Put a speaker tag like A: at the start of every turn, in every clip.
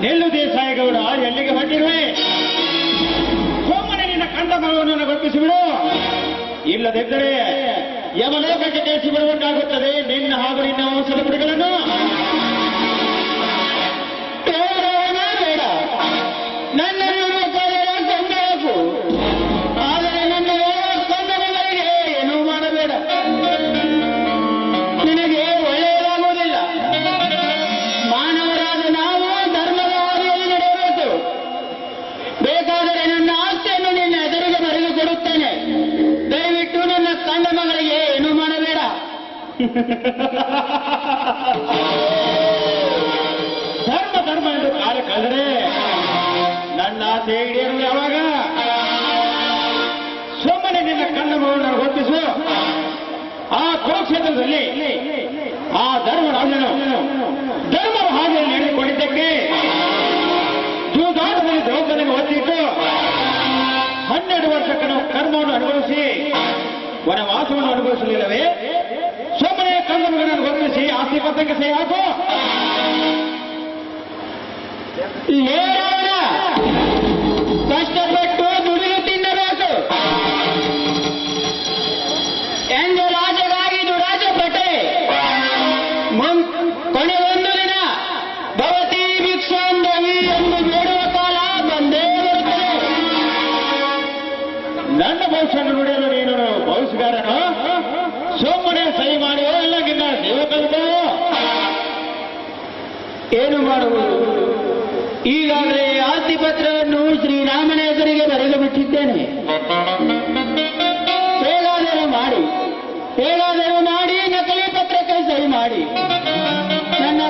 A: ನಿಲ್ಲು ದೇಸಾಯಿಗೌಡ ಎಲ್ಲಿಗೆ ಹೊರಟಿರುವೆ? ಸೋಮನೆ ನಿನ್ನ ಕಂಡ ಮಗಳನ್ನು ಗೊತ್ತಿಸಿಬಿಡು. ಇಲ್ಲದಿದ್ದರೆ ಯಮಲೋಕಕ್ಕೆ ಕೇಳಿಸಿ ಬಿಡುವಂತಾಗುತ್ತದೆ ನಿನ್ನ ಹಾಗೂ ನಿನ್ನ ವಂಶದ ಧರ್ಮ ಧರ್ಮ ಎಂದು ಕಳೆದರೆ ನನ್ನ ಆಸೆ ಈಡೇರು ಯಾವಾಗ? ಸೋಮನೆ ನಿನ್ನ ಕಣ್ಣ ಮಗಳನ್ನು ಗೊತ್ತಿಸು ಆ ಕುರುಕ್ಷೇತ್ರದಲ್ಲಿ ಆ ಧರ್ಮರಾಜನು ಧರ್ಮದ ಹಾದಿಯಲ್ಲಿ ಹೇಳಿಕೊಂಡಿದ್ದಕ್ಕೆ ಜೂದಾಟದಲ್ಲಿ ದ್ರೌಪದಿಗೆ ಹೊತ್ತಿಟ್ಟು ಹನ್ನೆರಡು ವರ್ಷ ಕರ್ಮವನ್ನು ಅನುಭವಿಸಿ ವನವಾಸವನ್ನು ಅನುಭವಿಸಲಿಲ್ಲವೇ? ಪತ್ರಕ್ಕೆ ಸಹಿ ಹಾಕು
B: ಏರವನ ಕಷ್ಟಪಟ್ಟು ದುಡಿದು ತಿನ್ನಬೇಕು. ಎಂದು ರಾಜಗಾಗಿ ದುರಾಜಪಟ್ಟೆ ಕೊನೆ ಒಂದು ದಿನ ಭವತಿ ಭಿಕ್ಷಾಂದವಿ ಎಂದು ಬೇಡುವ ಕಾಲ ಬಂದೇ
A: ನನ್ನ ಭವಿಷ್ಯವನ್ನು ನುಡಿಯಲು ನೀನು ಭವಿಷ್ಯಗಾರನು? ಸೋಮನೆ ಸಹಿ ಮಾಡಿ ಎಲ್ಲ ಸೇವಕರು
B: ಏನು ಮಾಡುವುದು? ಈಗಾಗಲೇ ಆಸ್ತಿ ಪತ್ರವನ್ನು ಶ್ರೀರಾಮನ ಹೆಸರಿಗೆ ಬರೆದು ಬಿಟ್ಟಿದ್ದೇನೆ. ಹೇಗಾದರೂ ಮಾಡಿ ಹೇಗಾದರೂ ಮಾಡಿ ನಕಲಿ ಪತ್ರಕ್ಕೆ ಸರಿ ಮಾಡಿ. ನನ್ನ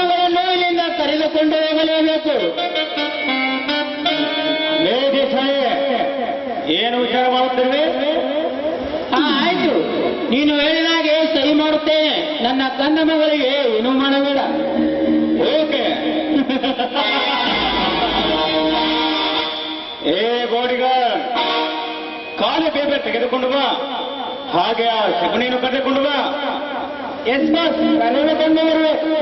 B: ಮಗಳನ್ನು ಇಲ್ಲಿಂದ ಕರೆದುಕೊಂಡು ಹೋಗಲೇಬೇಕು.
A: ಏನು ವಿಚಾರ ಮಾಡುತ್ತಿರುವೆ?
B: ಆಯ್ತು. ನೀನು ಹೇಳಿದಾಗೆ ಸರಿ ಮಾಡುತ್ತೇನೆ. ನನ್ನ ಕಂದ ಏನು ಏನೂ ಮಾಡಬೇಡ.
A: ಏ ಗೋಡಿಗ ಕಾಲು ಬೇಬೇ ತೆಗೆದುಕೊಂಡು ಬಾ. ಹಾಗೆ ಆ ಶಕುನಿಯನ್ನು ಕರೆದುಕೊಂಡು ಬಾ.
B: ಎಸ್ ಬಾಸ್ ಕರೆದುಕೊಂಡು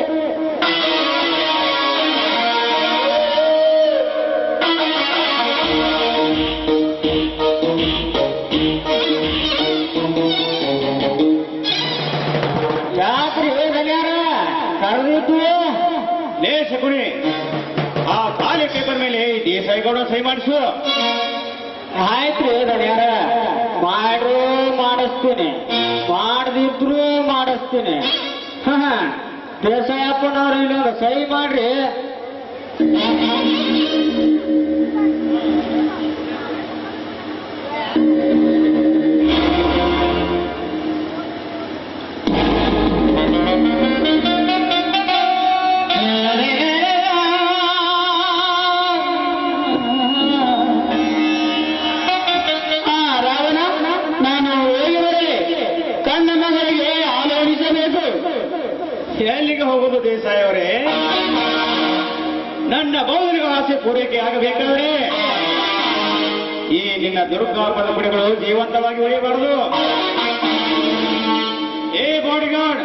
A: ದೇಸಾಯಿಗೌಡ ಸಹಿ ಮಾಡಿಸು.
B: ಆಯ್ತು ಧನ್ಯಾರ. ಮಾಡ್ರು ಮಾಡಿಸ್ತೀನಿ. ಮಾಡದಿದ್ರು ಮಾಡಿಸ್ತೀನಿ. ಹ ದೇಸಾಯಪ್ಪನವ್ರು ಇಲ್ಲಿ ಸಹಿ ಮಾಡ್ರಿ.
A: ಎಲ್ಲಿಗೆ ಹೋಗುವುದು ದೇಸಾಯಿ ಅವರೇ? ನನ್ನ ಬೌದ್ಧಿಕ ಆಸೆ ಪೂರೈಕೆ ಆಗಬೇಕಾದ್ರೆ ಈ ನಿನ್ನ ದುರ್ಗಾಪದ ಕುಡಿಗಳು ಜೀವಂತವಾಗಿ ಉಳಿಯಬಾರದು. ಏ ಬಾಡಿಗಾರ್ಡ್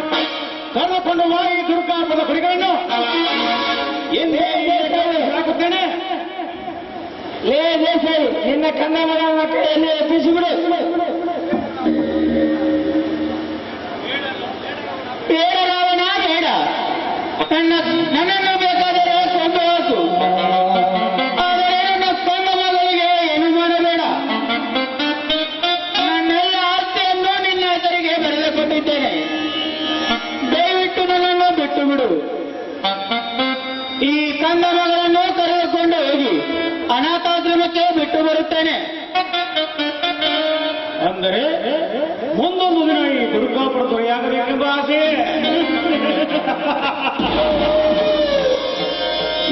A: ಕರೆದುಕೊಂಡು ಹೋಗಿ ದುರ್ಗಾಪದ ಕುಡಿಗಳನ್ನು ಎಂದೇ ಹಾಕುತ್ತೇನೆ.
B: ಲೇ ದೇಸಾಯಿ, ನಿನ್ನ ಕನ್ನಡ ಮಗಳ ಕೈಯಲ್ಲಿ ಎಬ್ಬಿಸಿಬಿಡು. ನನ್ನ ನನ್ನನ್ನು ಮಗಳಿಗೆ ಏನು ಮಾಡಬೇಡ. ನನ್ನೆಲ್ಲ ಆಸ್ತಿಯನ್ನು ನಿನ್ನ ಹೆಸರಿಗೆ ದಯವಿಟ್ಟು ನನ್ನನ್ನು ಬಿಟ್ಟು ಬಿಡು ಈ ಕಂದ ಕರೆದುಕೊಂಡು ಹೋಗಿ ಅನಾಥಾಶ್ರಮಕ್ಕೆ ಬಿಟ್ಟು ಬರುತ್ತೇನೆ.
A: ಮುಂದೊಂದು ದಿನ ಈ ದುರ್ಗಾಪುರ ದೊರೆಯಾಗಬೇಕೆಂಬ ಆಸೆ.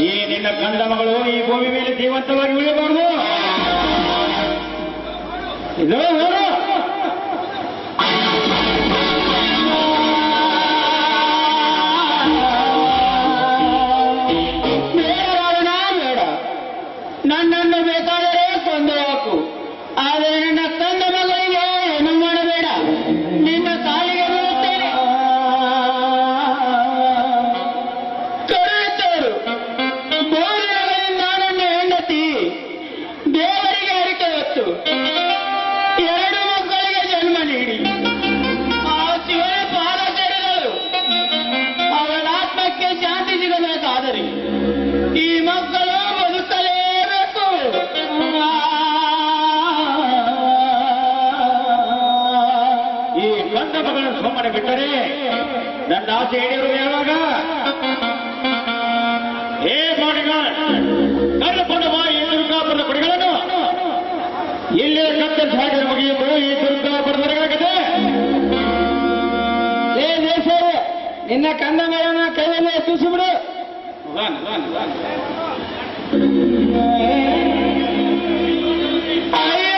A: ಈ ನಿನ್ನ ಕಂದ ಮಗಳು ಈ ಭೂಮಿ ಮೇಲೆ ಜೀವಂತವಾಗಿ ಉಳಿಯಬಾರದು. ಇದು ಈಡೇರುವುದು ಯಾವಾಗ? ಏ ಬಾಡಿಗಾರ್ಡ್ ಕರೆದುಕೊಂಡು ಬಾ ಈ ದುರ್ಗಾಪುರದ ಕುಡಿಗಳನ್ನು ಇಲ್ಲೇ ಕತ್ತರಿಸಿ ಹಾಕಿದ ಮುಗಿಯಿತು ಈ ದುರ್ಗಾಪುರದ
B: ಏ ನಿನ್ನ ಕಂದ ಮಗನ ಕೈಯಲ್ಲಿ ಎತ್ತಿಸಿಬಿಡು ಅಯ್ಯೋ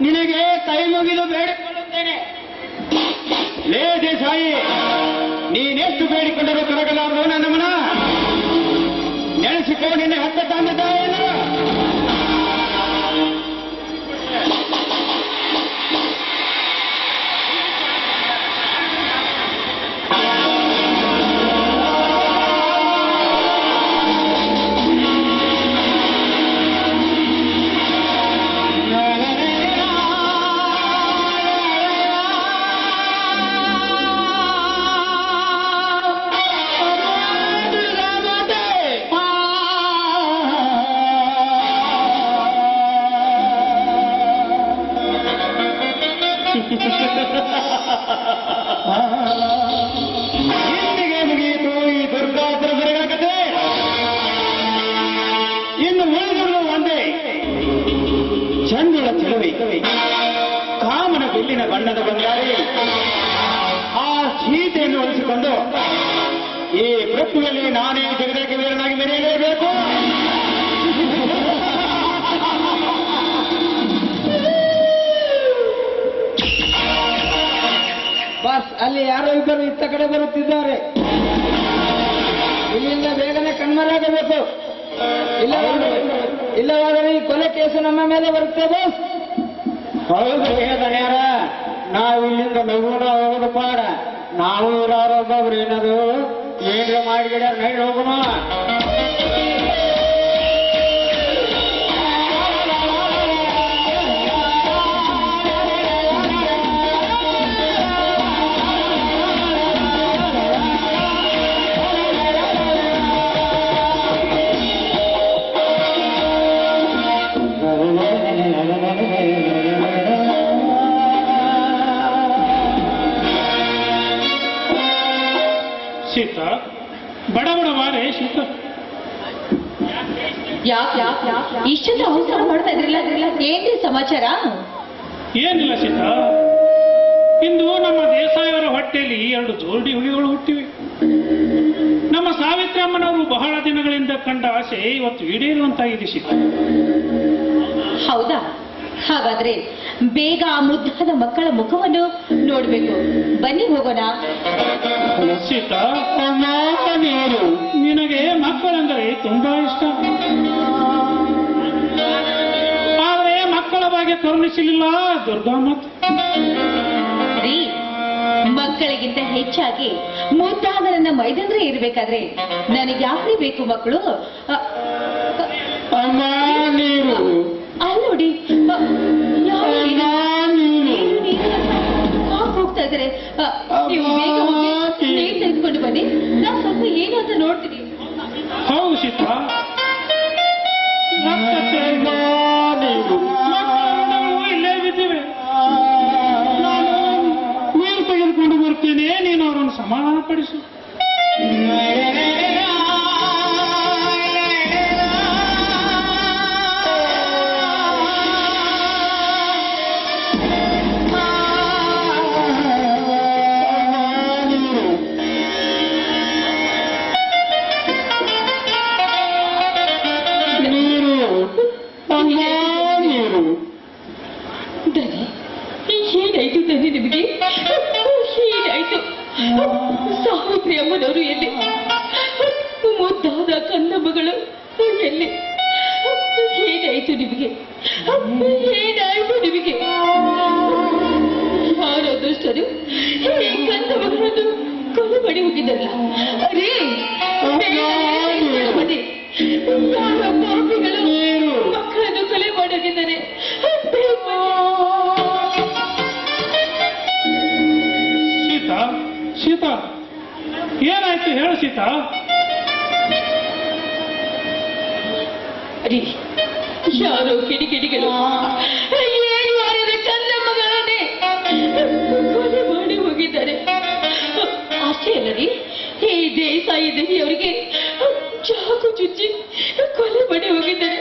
B: ನಿನಗೆ ಕೈ ಮುಗಿದು ಬೇಡಿಕೊಳ್ಳುತ್ತೇನೆ
A: ಲೇ ದೇಸಾಯಿ ನೀನೆಷ್ಟು ಬೇಡಿಕೊಂಡರೂ ಕರಗಲಾರದು ನನ್ನ ಮನ. ನಿನ್ನೆ ಹತ್ತ ಏನು ಪೃಥ್ವಿಯಲ್ಲಿ ನಾನೇ ಜಗದಕ್ಕೆ ವೀರನಾಗಿ ಮೆರೆಯಲೇಬೇಕು.
B: ಬಸ್ ಅಲ್ಲಿ ಯಾರೋ ಇಬ್ಬರು ಇತ್ತ ಕಡೆ ಬರುತ್ತಿದ್ದಾರೆ. ಇಲ್ಲಿಂದ ಬೇಗನೆ ಕಣ್ಮರಾಗಬೇಕು ಇಲ್ಲವಾದರೆ ಇಲ್ಲವಾದರೆ ಈ ಕೊಲೆ ಕೇಸು ನಮ್ಮ ಮೇಲೆ ಬರುತ್ತೆ ಬಸ್.
A: ಹೌದು ಹೇಳ ನಾವು ಇಲ್ಲಿಂದ ನಗುನ ಹೋಗೋದು ಪಾಡ. ನಾವು ಇರೋರೊಬ್ಬೊಬ್ರು ಏನದು ಏನ್ರ ಮಾಡಿಗಿಡ ನೈ ಹೋಗೋಣ
B: ಆ ಮುದ್ದಾದ ಮಕ್ಕಳ ಮುಖವನ್ನು ನೋಡಬೇಕು. ಬನ್ನಿ ಹೋಗೋಣ.
C: ನೀರು.
D: ನಿನಗೆ ಮಕ್ಕಳಂದರೆ ತುಂಬಾ ಇಷ್ಟ. ಆದರೆ ಮಕ್ಕಳ ಬಗ್ಗೆ ಕರುಣಿಸಲಿಲ್ಲ
B: ದುರ್ಗಾಮತ್ ಮಕ್ಕಳಿಗಿಂತ ಹೆಚ್ಚಾಗಿ ಮುದ್ದಾದ ನನ್ನ ಮೈದಂದ್ರೆ ಇರಬೇಕಾದ್ರೆ ನನಗೆ ಯಾಕೆ ಬೇಕು ಮಕ್ಕಳು? ಅಂತ
D: ನೋಡ್ತೀವಿ ಆಯ್ತಾ?
B: ರೀ ಯಾರೋ ಕಿಡಿಕಿಡಿಗಳು. ಚಂದ ಮಗಳನ್ನೇ. ಕೊಲೆ ಮಾಡಿ ಹೋಗಿದ್ದಾರೆ. ಅಷ್ಟೇ ಅಲ್ಲರಿ ಈ ದೇಸಾಯಿ ದೇವಿಯವರಿಗೆ ಚಾಕು ಚುಚ್ಚಿ ಕೊಲೆ ಮಾಡಿ ಹೋಗಿದ್ದಾರೆ.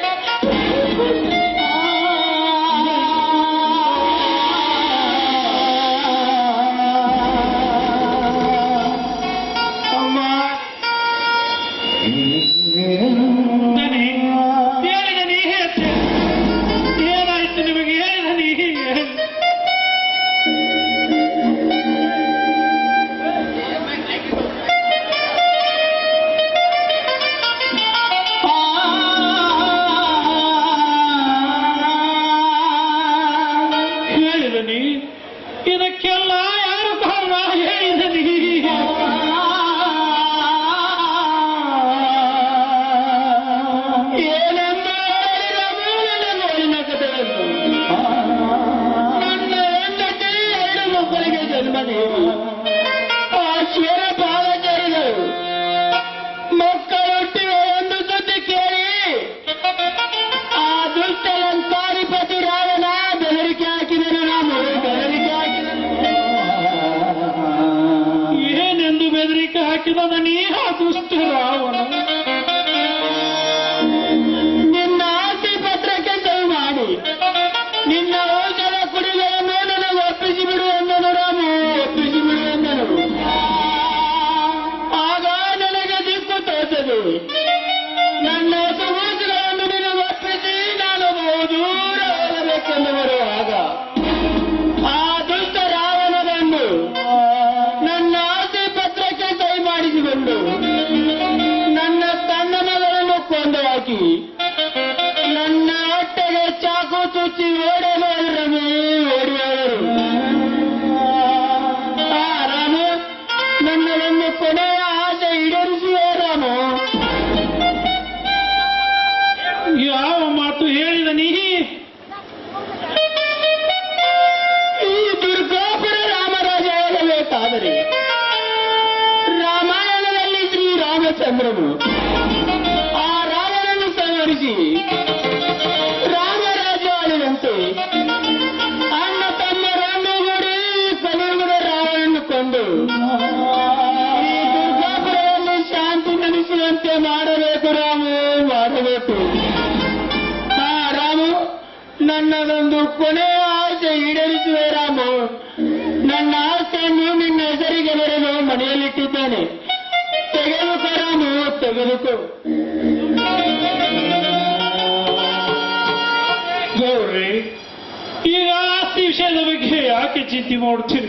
C: ಯಾಕೆ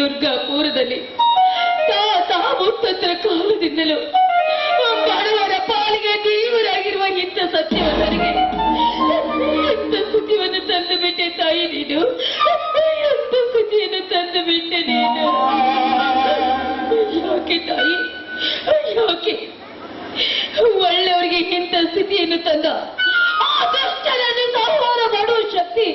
D: ದುರ್ಗಾಪುರದಲ್ಲಿ ತಾತ ಮುತ್ತಂತರ ಕಾಲದಿಂದಲೂ ಬಡವರ ಪಾಲಿಗೆ ದೇವರಾಗಿರುವ ಇಂಥ ಸತ್ಯವನ್ನರಿಗೆ ಎಂತ ಸುದ್ದಿಯನ್ನು ತಂದು ಬಿಟ್ಟೆ ತಾಯಿ ನೀನು. ಎಂತ ಸುದ್ದಿಯನ್ನು ತಂದು ಬಿಟ್ಟೆ ನೀನು. ಯಾಕೆ ತಾಯಿ ಯಾಕೆ ಒಳ್ಳೆಯವರಿಗೆ ಇಂಥ ಸ್ಥಿತಿಯನ್ನು ತಂದ. ಆ ದುಷ್ಟರನ್ನು ಸಂಹಾರ ಮಾಡುವ ಶಕ್ತಿ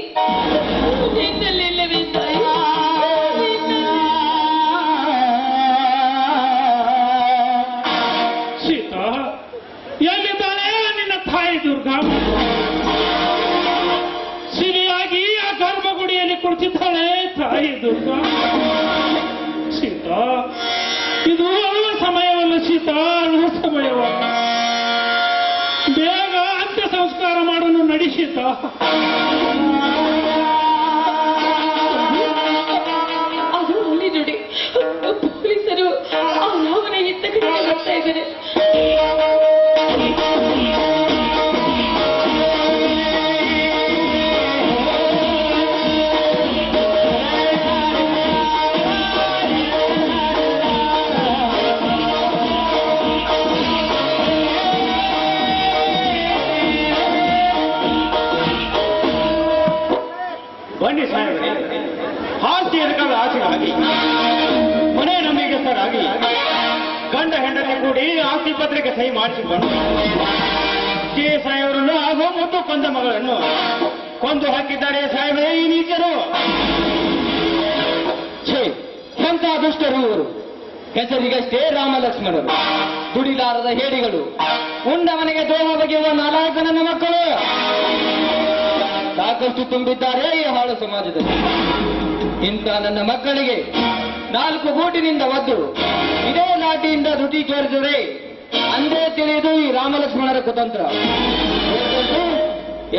C: ಕುಳಿತಿದ್ದಾಳೆ ತಾಯಿ ದುರ್ಗಾ. ಸೀತಾ, ಇದು ಅಳುವ ಸಮಯವಲ್ಲ ಸೀತಾ, ಅಳುವ ಸಮಯವಲ್ಲ ಬೇಗ ಅಂತ್ಯ ಸಂಸ್ಕಾರ ಮಾಡಲು ನಡಿ ಸೀತಾ.
D: ಅದು ಅಲ್ಲಿ ನೋಡಿ, ಪೊಲೀಸರು ರಾಮನ ಎತ್ತ ಕಡೆ ಬರ್ತಾ ಇದ್ದಾರೆ.
A: ಆಸ್ತಿ ಪತ್ರಿಕೆ ಸಹಿ ಮಾಡಿಸಿಕೊಂಡು ಕೆ ಸಾಹೇಬರನ್ನು ಹಾಗೂ ಮತ್ತು ಕೊಂದ ಮಗಳನ್ನು ಕೊಂದು ಹಾಕಿದ್ದಾರೆ ಸಾಹೇಬರೇ, ಈ ನೀಚರು.
E: ಎಂತ ದುಷ್ಟರು ಇವರು. ಹೆಸರಿಗಷ್ಟೇ ರಾಮ ರಾಮಲಕ್ಷ್ಮಣರು ದುಡಿಲಾರದ ಹೇಳಿಗಳು ಉಂಡವನಿಗೆ ದೋಹ ಬಗೆಯುವ ನಾಲ್ಕು ನನ್ನ ಮಕ್ಕಳು. ಸಾಕಷ್ಟು ತುಂಬಿದ್ದಾರೆ ಈ ಹಾಳು ಸಮಾಜದಲ್ಲಿ. ಇಂಥ ನನ್ನ ಮಕ್ಕಳಿಗೆ ನಾಲ್ಕು ಗೂಟಿನಿಂದ ಒದ್ದು. ಇದೇ ನಾಟಿಯಿಂದ ದುಟಿ ಕೇಳಿದರೆ ಅಂದೇ ತಿಳಿದು ಈ ರಾಮಲಕ್ಷ್ಮಣರ ಕುತಂತ್ರ.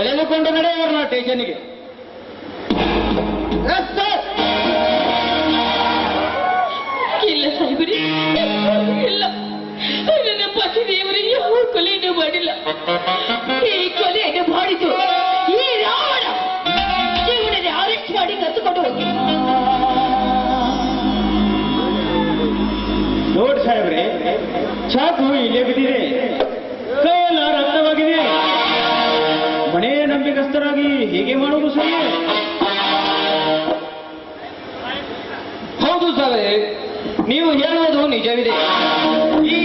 E: ಎಳೆದುಕೊಂಡು ನಡೆಯುವರು ಸ್ಟೇಷನ್ಗೆ.
D: ಇಲ್ಲ ಸಾಹೇಬರಿ, ಇಲ್ಲ. ನನ್ನ ಪತಿ ದೇವರಿಗೆ ಕೊಲೆಯನ್ನು ಮಾಡಿಲ್ಲ. ಈ ಕೊಲೆಯನ್ನು ಮಾಡಿದ್ದು
A: ಚಾಕು ಬಿಟ್ಟಿದೆ ಬಿದ್ದಿದೆ ಕೈಯೆಲ್ಲ ರಕ್ತವಾಗಿದೆ. ಮನೆ ನಂಬಿಕಸ್ಥರಾಗಿ ಹೇಗೆ ಮಾಡುವುದು ಸರಿ.
E: ಹೌದು ಸರ್ ನೀವು ಹೇಳುವುದು ನಿಜವಿದೆ. ಈ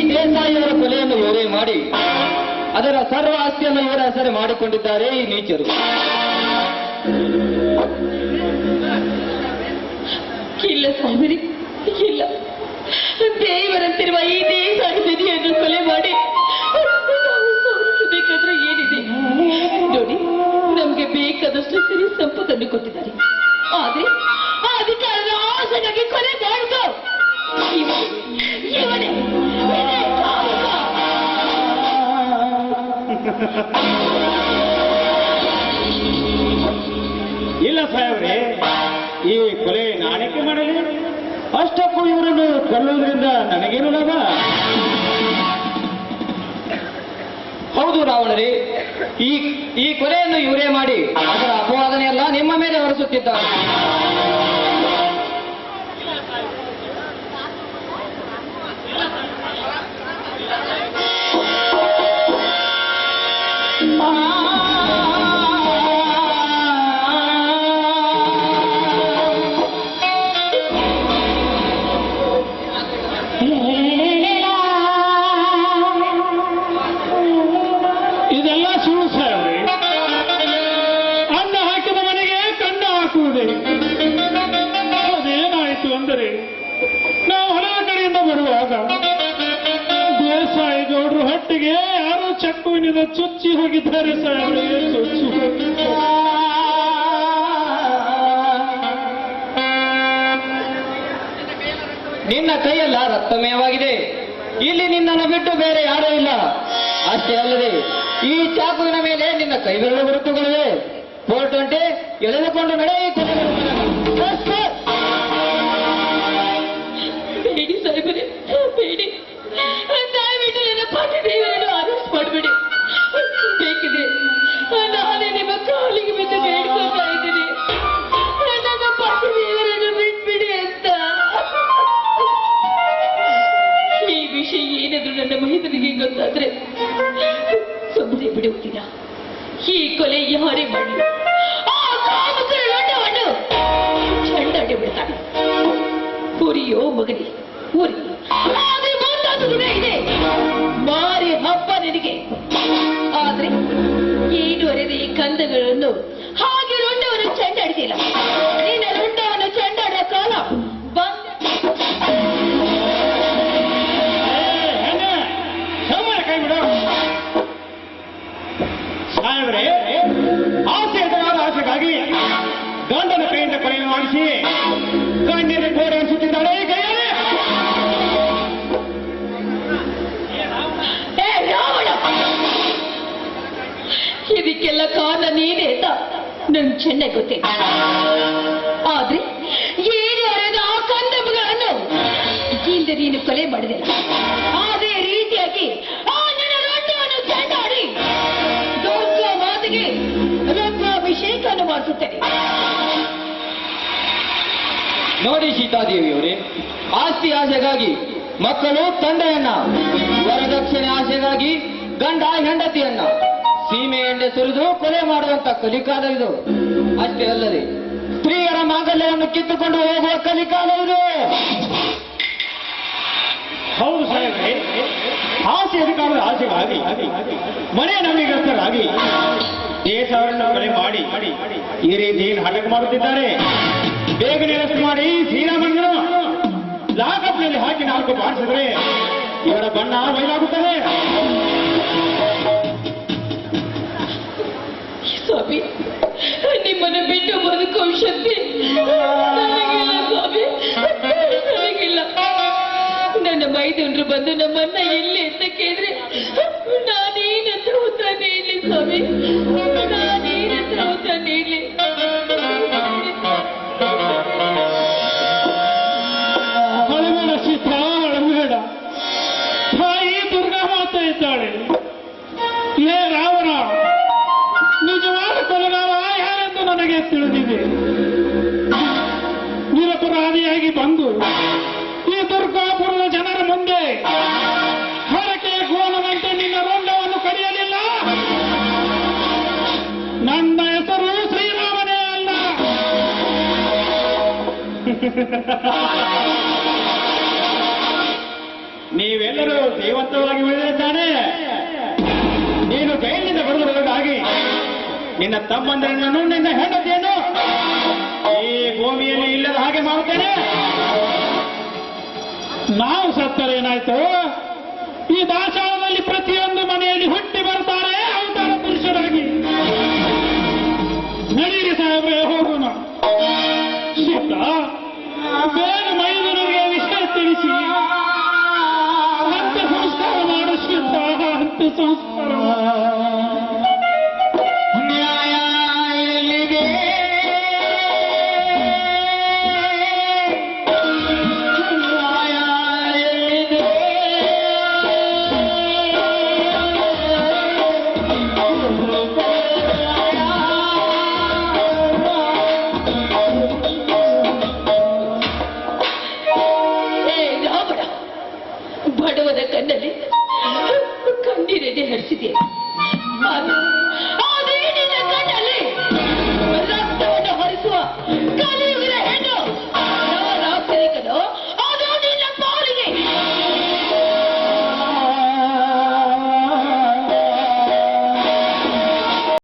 E: ಕೊಲೆಯನ್ನು ಇವರೇ ಮಾಡಿ ಅದರ ಸರ್ವ ಆಸ್ತಿಯನ್ನು ಇವರ ಹೆಸರು ಮಾಡಿಕೊಂಡಿದ್ದಾರೆ ಈ ನೀಚರು.
D: ಇಲ್ಲ ಸಾಹೇಬರಿ ಬೇಕಾದಷ್ಟು ಸಿರಿ ಸಂಪತ್ತನ್ನು ಕೊಟ್ಟಿದ್ದಾರೆ ಆದ್ರೆ ಆ ಅಧಿಕಾರದ ಆಸೆಗಾಗಿ ಕೊಲೆ ಕಾಮುಕ.
A: ಇಲ್ಲ ಸಾಹೇಬ್ರೆ ಈ ಕೊಲೆ ನಾಣಕ್ಕೆ ಮಾಡಲಿ. ಅಷ್ಟಕ್ಕೂ ಇವರನ್ನು ಕೊಲ್ಲುವುದರಿಂದ ನನಗೇನು ಲಾಭ?
E: ಹೌದು ರಾವಣರೇ ಈ ಈ ಕೊಲೆಯನ್ನು ಇವರೇ ಮಾಡಿ ಅದರ ಅಪವಾದನೆಯೆಲ್ಲ ನಿಮ್ಮ ಮೇಲೆ ಹೊರಿಸುತ್ತಿದ್ದಾರೆ
C: ಸುಳ್ಳು ಸಾಹೇಬ್ರೆ ಅನ್ನ ಹಾಕಿದ ಮನೆಗೆ ಕಣ್ಣ ಹಾಕುವುದೇ. ಅದೇನಾಯಿತು ಅಂದರೆ, ನಾವು ಹೊಲದ ಕಡೆಯಿಂದ ಬರುವಾಗ ದೇಸಾಯಿ ಗೌಡ್ರು ಹೊಟ್ಟಿಗೆ ಯಾರೋ ಚಕ್ಕುವಿನಿಂದ ಚುಚ್ಚಿ ಹೋಗಿದ್ದಾರೆ ಸಾಹೇಬ್ರೆ ಚುಚ್ಚಿ.
E: ನಿನ್ನ ಕೈಯೆಲ್ಲ ರಕ್ತಮಯವಾಗಿದೆ ಇಲ್ಲಿ ನಿನ್ನನ್ನು ಬಿಟ್ಟು ಬೇರೆ ಯಾರೂ ಇಲ್ಲ. ಅಷ್ಟೇ ಅಲ್ಲದೆ ಈ ಚಾಕುವಿನ ಮೇಲೆ ನಿನ್ನ ಕೈ ಬೆರಳು ಗುರುತುಗಳಿವೆ ಕೋರ್ಟ್ ಹೊಂಟೆ ಎಳೆದುಕೊಂಡು ನಡೆ
D: ನಂಗೆ ಚೆನ್ನಾಗಿ ಗೊತ್ತಿಲ್ಲ ಆದ್ರೆ ಏನು ಅರೆದ ಆ ಕಂದಬಗಳನ್ನು ಇಂದ ನೀನು ಕೊಲೆ ಮಾಡಿದೆ. ಅದೇ ರೀತಿಯಾಗಿ ಆ ನಿನ್ನ ರಾಜ್ಯವನ್ನು ಚೆಂಡಾಡಿ ದೊಡ್ಡ ಮಾತಿಗೆ ರತ್ನಾಭಿಷೇಕವನ್ನು ಮಾಡಿಸುತ್ತೇನೆ.
E: ನೋಡಿ ಸೀತಾದೇವಿಯವರೇ, ಆಸ್ತಿ ಆಸೆಗಾಗಿ ಮಕ್ಕಳು ತಂದೆಯನ್ನ, ವರದಕ್ಷಿಣೆ ಆಸೆಗಾಗಿ ಗಂಡ ಹೆಂಡತಿಯನ್ನ ಸೀಮೆ ಎಣ್ಣೆ ಸುರಿದು ಕೊಲೆ ಮಾಡುವಂತ ಕಲಿಕಾಲ ಇದು. ಅಷ್ಟೇ ಅಲ್ಲದೆ, ಸ್ತ್ರೀಯರ ಮಾಂಗಲ್ಯವನ್ನು ಕಿತ್ತುಕೊಂಡು ಹೋಗುವ ಕಲಿಕಾಲ ಇದು.
A: ಹೌದು ಸಾಹೇಬ್ರೆ. ಆಸೆ ಆಸೆಗಾಗಿ ಮನೆ ನಂಬಿಗಸ್ತರಾಗಿ ದೇಶವನ್ನು ಕೊಲೆ ಮಾಡಿ, ಈ ರೀತಿ ನಾಟಕ ಮಾಡುತ್ತಿದ್ದಾರೆ. ಬೇಗನೆ ಅರೆಸ್ಟ್ ಮಾಡಿ ಶ್ರೀರಾಮಣ್ಣನು ಲಾಕಪ್ನಲ್ಲಿ ಹಾಕಿ ನಾಲ್ಕು ಬಾರಿಸಿದ್ರೆ ಇವರ ಬಣ್ಣ ಬಯಲಾಗುತ್ತದೆ.
D: ಸ್ವಾಮಿ. ನಿಮ್ಮನ್ನು ಬಿಟ್ಟು ಬದುಕೋ ಶಕ್ತಿ ನನಗಿಲ್ಲ ಸ್ವಾಮಿ. ನನಗಿಲ್ಲ. ನನ್ನ ಮೈದುಂಡ್ರು ಬಂದು ನಮ್ಮನ್ನ ಎಲ್ಲಿ ಅಂತ ಕೇಳಿದ್ರೆ
A: ನೀವೆಲ್ಲರೂ ಜೀವಂತವಾಗಿ ಉಳಿದರೆ ತಾನೇ ನೀನು ಜೈಲಿನಿಂದ ಬರುವುದಾಗಿ ನಿನ್ನ ತಮ್ಮಂದರನ್ನು ನಿನ್ನ ಹೆಂಡತಿಯನ್ನು ಈ ಭೂಮಿಯಲ್ಲಿ ಇಲ್ಲದ ಹಾಗೆ ಮಾಡುತ್ತೇನೆ.
C: ನಾವು ಸತ್ತರೆ ಏನಾಯ್ತು? ಈ ದಾಸಾಳದಲ್ಲಿ ಪ್ರತಿಯೊಂದು ಮನೆಯಲ್ಲಿ ಹುಟ್ಟಿ ಅಂತ್ಯ